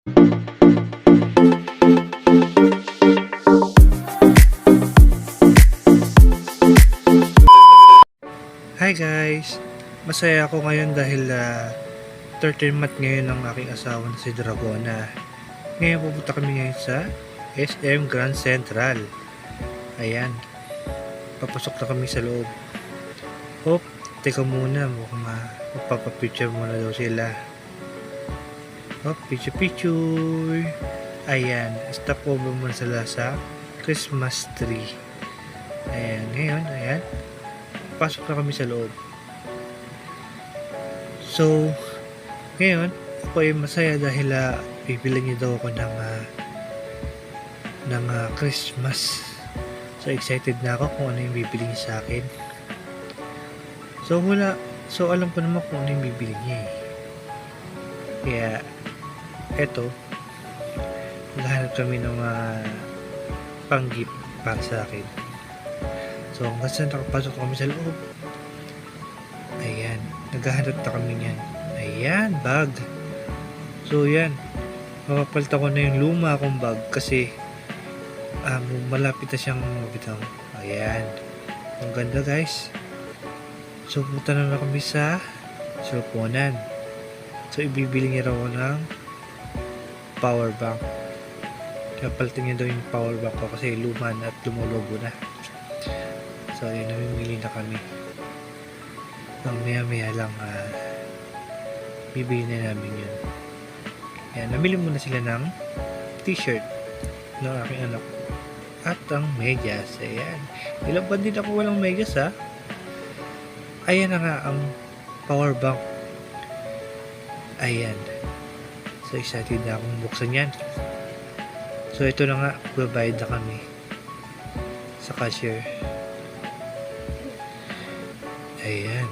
Hi guys! Masaya ako ngayon dahil uh, 13 month ngayon ng aking asawa na si Dragona. Ngayon pupunta kami ngayon sa SM Grand Central. Ayan. Papasok na kami sa loob. Hop, teka muna. Mukhang uh, magpapapicture muna daw sila. Hop, picture picture. Ayan. Stop over muna sila sa Christmas tree. Ayan. Ngayon, ayan pasok na kami sa loob. So, ngayon, ako ay masaya dahil uh, bibili niyo daw ako ng uh, ng uh, Christmas. So, excited na ako kung ano yung bibili niya sa akin. So, wala. So, alam ko naman kung ano yung bibili niya eh. Kaya, eto, maghanap kami ng uh, pang-gift para sa akin. So, hanggang sa nakapasok kami sa loob. Ayan. Naghahanap na kami niyan. Ayan, bag. So, yan. Mapapalitan ko na yung luma kong bag kasi um, malapit na siyang mabitaw. Ayan. Ang ganda, guys. So, punta na kami sa sulponan. So, ibibili niya raw ng power bank. Kaya palitan niya daw yung power bank ko kasi luma na at lumulobo na. So, ayun, namimili na kami. Mamaya maya lang, ah, bibili na namin yun. Ayan, namili muna sila ng t-shirt ng aking anak at ang medyas. Ayan. Ilang ba din ako walang medyas, ha? Ayan na nga ang power bank. Ayan. So, excited na akong buksan yan. So, ito na nga, babayad na kami sa cashier. Ayan.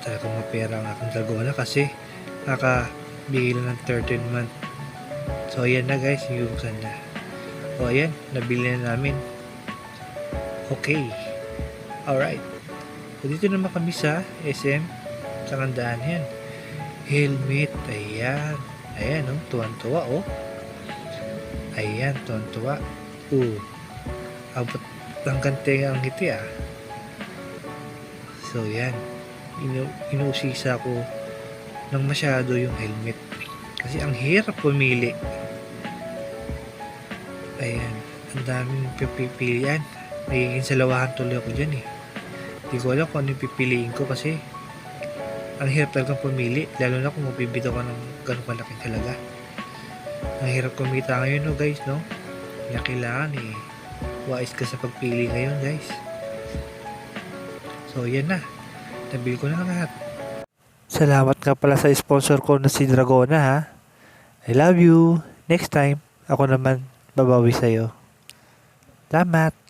Talagang mapera ang aking dragona kasi nakabigay lang ng 13 month. So, ayan na guys, yung na. O, ayan, nabili na namin. Okay. Alright. So, dito naman kami sa SM sa kandaan yan. Helmet. Ayan. Ayan, oh. Tuwan-tuwa, oh. Ayan, tuwan-tuwa. Oh. Abot hanggang tenga ang ngiti, ah. So, yan. Inu inusisa ko ng masyado yung helmet. Kasi ang hirap pumili. Ayan. Ang daming pipilian. Nagiging salawahan tuloy ako dyan eh. Hindi ko alam kung ano pipiliin ko kasi ang hirap talagang pumili. Lalo na kung mapibitaw ka ng ganun kalaking halaga. Ang hirap kumita ngayon no guys no. Kaya kailangan eh. Wais ka sa pagpili ngayon guys. So, yan na. Nabil ko na lahat. Salamat nga pala sa sponsor ko na si Dragona ha. I love you. Next time, ako naman babawi sa'yo. Salamat.